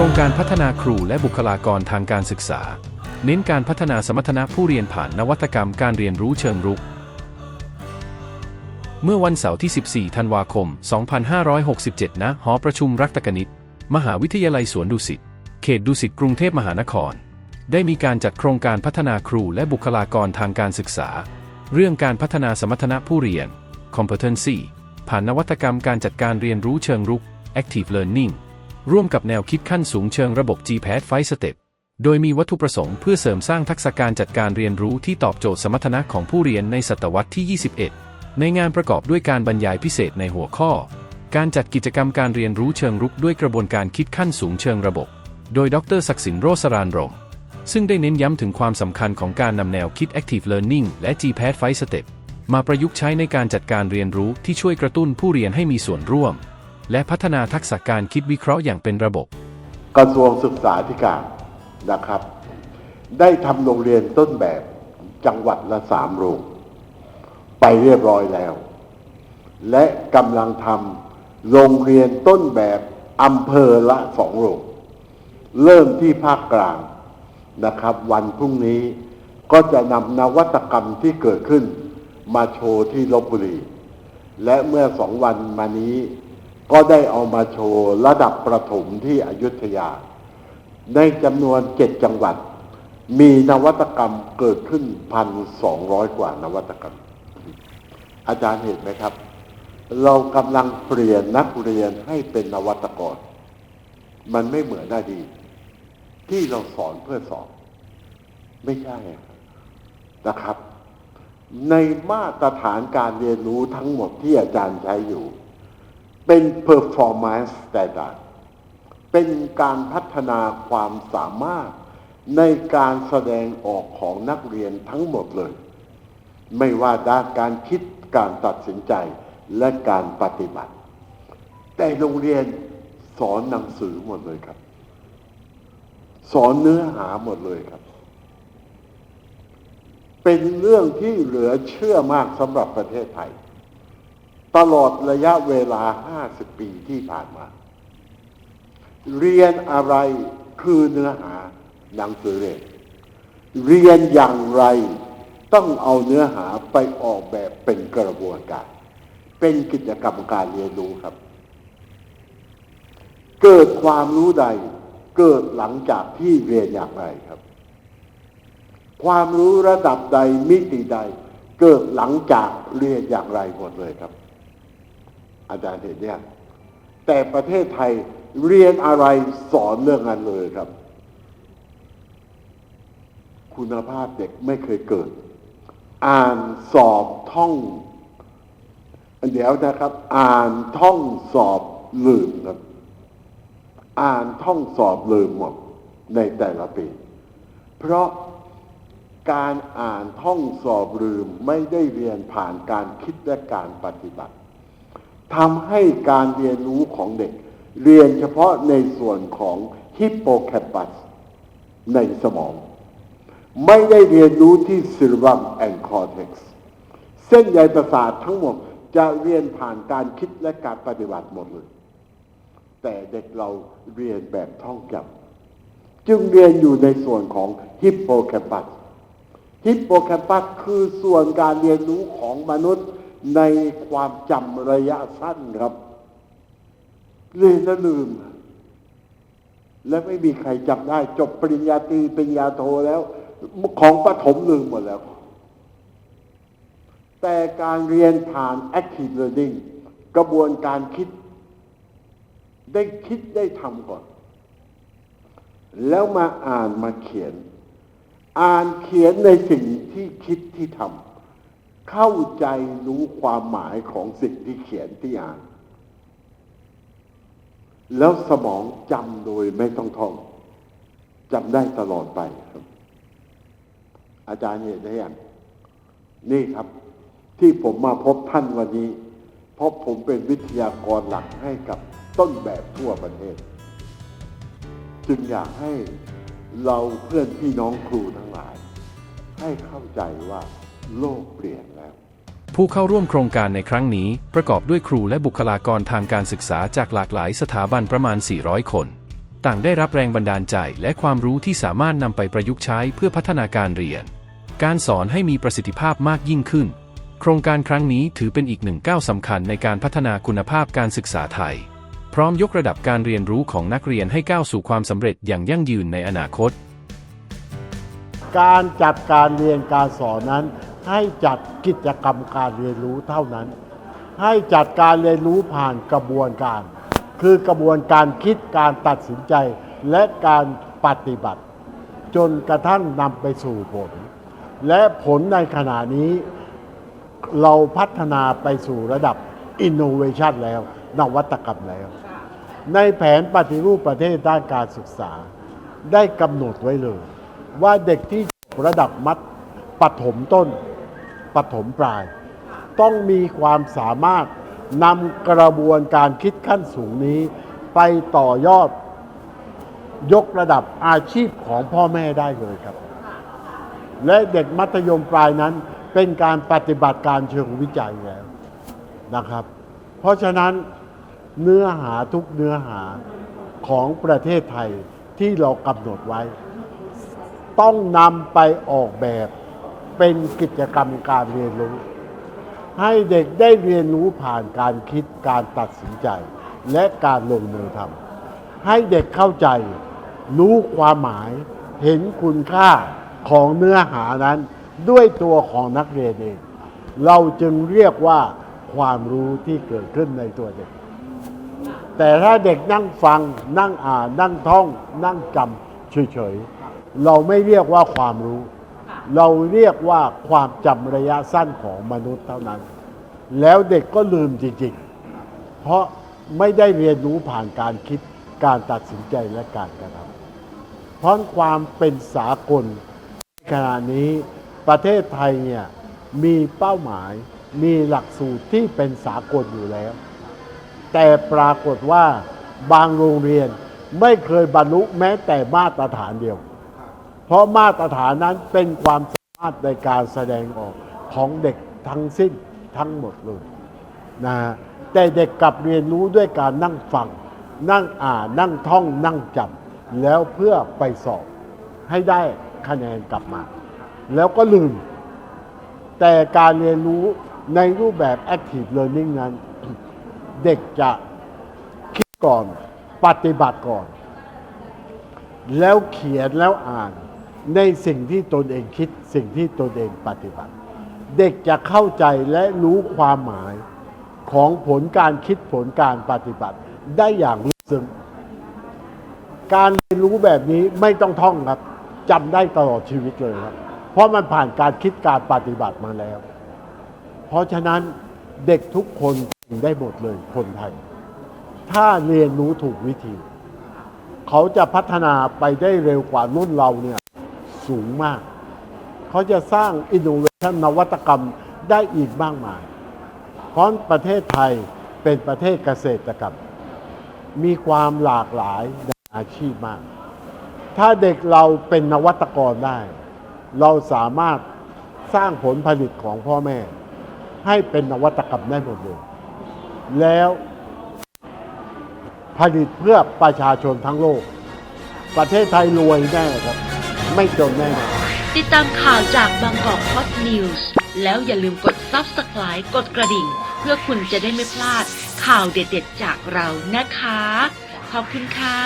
ครงการพัฒนาครูและบุคลากรทางการศึกษา เน้นการพัฒนาสมรรถนะผู้เรียนผ่านนวัตกรรมการเรียนรู้เชิงรุก เมื่อวันเสาร์ที่ 14 ธันวาคม 2567 ณ หอประชุมรักตกนิต มหาวิทยาลัยสวนดุสิต เขตดุสิตกรุงเทพมหานคร ได้มีการจัดโครงการพัฒนาครูและบุคลากรทางการศึกษา เรื่องการพัฒนาสมรรถนะผู้เรียน competency ผ่านนวัตกรรมการจัดการเรียนรู้เชิงรุก active learning ร่วมกับแนวคิดขั้นสูงเชิงระบบ GPAD 5 Step โดยมีวัตถุประสงค์เพื่อเสริมสร้างทักษะการจัดการเรียนรู้ที่ตอบโจทย์สมรรถนะของผู้เรียนในศตวรรษที่ 21 ในงานประกอบด้วยการบรรยายพิเศษในหัวข้อ การจัดกิจกรรมการเรียนรู้เชิงรุกด้วยกระบวนการคิดขั้นสูงเชิงระบบ โดยดรศักดิ์สินโรสรานรม ซึ่งได้เน้นย้ำถึงความสำคัญของการนำแนวคิด Active Learning และ GPAD 5 Step มาประยุกต์ใช้ในการจัดการเรียนรู้ที่ช่วยกระตุ้นผู้เรียนให้มีส่วนร่วม และพัฒนาทักษะการคิดวิเคราะห์อย่างเป็นระบบ กระทรวงศึกษาธิการนะครับ ได้ทำโรงเรียนต้นแบบจังหวัดละสามโรง ไปเรียบร้อยแล้ว และกำลังทำโรงเรียนต้นแบบอำเภอละสองโรง เริ่มที่ภาคกลางนะครับ วันพรุ่งนี้ก็จะนำนวัตกรรมที่เกิดขึ้นมาโชว์ที่ลบบุรี และเมื่อสองวันมานี้ ก็ได้เอามาโชว์ระดับประถมที่อยุธยา ในจำนวนเจ็ดจังหวัด มีนวัตกรรมเกิดขึ้นพันสองร้อยกว่านวัตกรรม อาจารย์เห็นไหมครับ เรากำลังเปลี่ยนนักเรียนให้เป็นนวัตกร มันไม่เหมือนอดีตที่เราสอนเพื่อสอน ไม่ใช่นะครับ ในมาตรฐานการเรียนรู้ทั้งหมดที่อาจารย์ใช้อยู่ เป็น performance standard เป็นการพัฒนาความสามารถในการแสดงออกของนักเรียนทั้งหมดเลย ไม่ว่าด้านการคิดการตัดสินใจและการปฏิบัติ แต่โรงเรียนสอนหนังสือหมดเลยครับ สอนเนื้อหาหมดเลยครับ เป็นเรื่องที่เหลือเชื่อมากสำหรับประเทศไทย ตลอดระยะเวลา 50 ปีที่ผ่านมา เรียนอะไรคือเนื้อหาหนังสือเรียนเรียนอย่างไรต้องเอาเนื้อหาไปออกแบบเป็นกระบวนการ เป็นกิจกรรมการเรียนรู้ครับ เกิดความรู้ใด เกิดหลังจากที่เรียนอย่างไรครับ ความรู้ระดับใดมิติใด เกิดหลังจากเรียนอย่างไรหมดเลยครับ อาจารย์เห็นเนี่ยแต่ประเทศไทยเรียนอะไรสอนเรื่องนั้นเลยครับ คุณภาพเด็กไม่เคยเกิด อ่านสอบท่อง เดี๋ยวนะครับ อ่านท่องสอบลืมครับ อ่านท่องสอบลืมหมดในแต่ละปี เพราะการอ่านท่องสอบลืมไม่ได้เรียนผ่านการคิดและการปฏิบัติ ทำให้การเรียนรู้ของเด็ก เรียนเฉพาะในส่วนของฮิปโปแคมปัสในสมอง ไม่ได้เรียนรู้ที่ซิลบัมแอนคอร์เท็กซ์เส้นใยประสาททั้งหมดจะเรียนผ่านการคิดและการปฏิบัติหมดเลย แต่เด็กเราเรียนแบบท่องจำจึงเรียนอยู่ในส่วนของฮิปโปแคมปัสฮิปโปแคมปัสคือส่วนการเรียนรู้ของมนุษย์ ในความจำระยะสั้นครับเรียนแล้วลืม และไม่มีใครจำได้ จบปริญญาตรีปริญญาโทแล้ว ของประถมลืมหมดแล้ว แต่การเรียนผ่าน active learning กระบวนการคิด ได้คิดได้ทำก่อน แล้วมาอ่านมาเขียน อ่านเขียนในสิ่งที่คิดที่ทำ เข้าใจรู้ความหมายของสิ่งที่เขียนที่อ่าน แล้วสมองจำโดยไม่ต้องท่องจำได้ตลอดไปครับ อาจารย์เห็นได้ยังนี่ครับ ที่ผมมาพบท่านวันนี้ เพราะผมเป็นวิทยากรหลักให้กับต้นแบบทั่วประเทศ จึงอยากให้เราเพื่อนพี่น้องครูทั้งหลาย ให้เข้าใจว่า โลกเปลี่ยนแล้ว ผู้เข้าร่วมโครงการในครั้งนี้ ประกอบด้วยครูและบุคลากรทางการศึกษาจากหลากหลายสถาบันประมาณ 400 คน ต่างได้รับแรงบันดาลใจและความรู้ที่สามารถนำไปประยุกต์ใช้เพื่อพัฒนาการเรียน การสอนให้มีประสิทธิภาพมากยิ่งขึ้น โครงการครั้งนี้ถือเป็นอีกหนึ่งก้าวสำคัญในการพัฒนาคุณภาพการศึกษาไทย พร้อมยกระดับการเรียนรู้ของนักเรียนให้ก้าวสู่ความสำเร็จอย่างยั่งยืนในอนาคต การจัดการเรียนการสอนนั้น ให้จัดกิจกรรมการเรียนรู้เท่านั้น ให้จัดการเรียนรู้ผ่านกระบวนการ คือกระบวนการคิดการตัดสินใจและการปฏิบัติ จนกระทั่งนำไปสู่ผล และผลในขณะนี้ เราพัฒนาไปสู่ระดับ Innovation แล้ว นวัตกรรมแล้ว ในแผนปฏิรูปประเทศด้านการศึกษา ได้กำหนดไว้เลย ว่าเด็กที่ระดับมัธปฐมต้น ปฐมปลาย ต้องมีความสามารถนำกระบวนการคิดขั้นสูงนี้ ไปต่อยอด ยกระดับอาชีพของพ่อแม่ได้เลยครับ และเด็กมัธยมปลายนั้นเป็นการปฏิบัติการเชิงวิจัยแล้วนะครับ เพราะฉะนั้นเนื้อหาทุกเนื้อหาของประเทศไทยที่เรากำหนดไว้ ต้องนำไปออกแบบ เป็นกิจกรรมการเรียนรู้ ให้เด็กได้เรียนรู้ผ่านการคิดการตัดสินใจ และการลงมือทำให้เด็กเข้าใจ รู้ความหมาย เห็นคุณค่าของเนื้อหานั้นด้วยตัวของนักเรียนเอง เราจึงเรียกว่าความรู้ที่เกิดขึ้นในตัวเด็ก แต่ถ้าเด็กนั่งฟัง นั่งอ่าน นั่งท่อง นั่งจำเฉยๆ เราไม่เรียกว่าความรู้ เราเรียกว่าความจำระยะสั้นของมนุษย์เท่านั้น แล้วเด็กก็ลืมจริงๆ เพราะไม่ได้เรียนรู้ผ่านการคิดการตัดสินใจและการกระทำเพราะความเป็นสากลขณะนี้ประเทศไทยเนี่ยมีเป้าหมายมีหลักสูตรที่เป็นสากลอยู่แล้ว แต่ปรากฏว่าบางโรงเรียนไม่เคยบรรลุแม้แต่มาตรฐานเดียว เพราะมาตรฐานนั้นเป็นความสามารถในการแสดงออกของเด็กทั้งสิ้นทั้งหมดเลยนะฮะแต่เด็กกลับเรียนรู้ด้วยการนั่งฟัง นั่งอ่านนั่งท่องนั่งจำแล้วเพื่อไปสอบให้ได้คะแนนกลับมา แล้วก็ลืม แต่การเรียนรู้ในรูปแบบ active learning นั้น เด็กจะคิดก่อนปฏิบัติก่อน แล้วเขียนแล้วอ่าน ในสิ่งที่ตนเองคิดสิ่งที่ตนเองปฏิบัติ เด็กจะเข้าใจและรู้ความหมายของผลการคิดผลการปฏิบัติได้อย่างลึกซึ้งการเรียนรู้แบบนี้ไม่ต้องท่องครับจำได้ตลอดชีวิตเลยครับ เพราะมันผ่านการคิดการปฏิบัติมาแล้ว เพราะฉะนั้นเด็กทุกคนเก่งได้หมดเลยคนไทย ถ้าเรียนรู้ถูกวิธี เขาจะพัฒนาไปได้เร็วกว่ารุ่นเราเนี่ย สูงมาก เขาจะสร้างอินโนเวชันนวัตกรรมได้อีกมากมาย เพราะประเทศไทยเป็นประเทศเกษตรกรรม มีความหลากหลายในอาชีพมาก ถ้าเด็กเราเป็นนวัตกรได้ เราสามารถสร้างผลผลิตของพ่อแม่ ให้เป็นนวัตกรรมได้หมดเลย แล้วผลิตเพื่อประชาชนทั้งโลก ประเทศไทยรวยแน่ครับ ไม่จมแน่นอนติดตามข่าวจากบางกอกฮอตนิวส์แล้วอย่าลืมกด Subscribe กดกระดิ่ง เพื่อคุณจะได้ไม่พลาดข่าวเด็ดๆจากเรานะคะ ขอบคุณค่ะ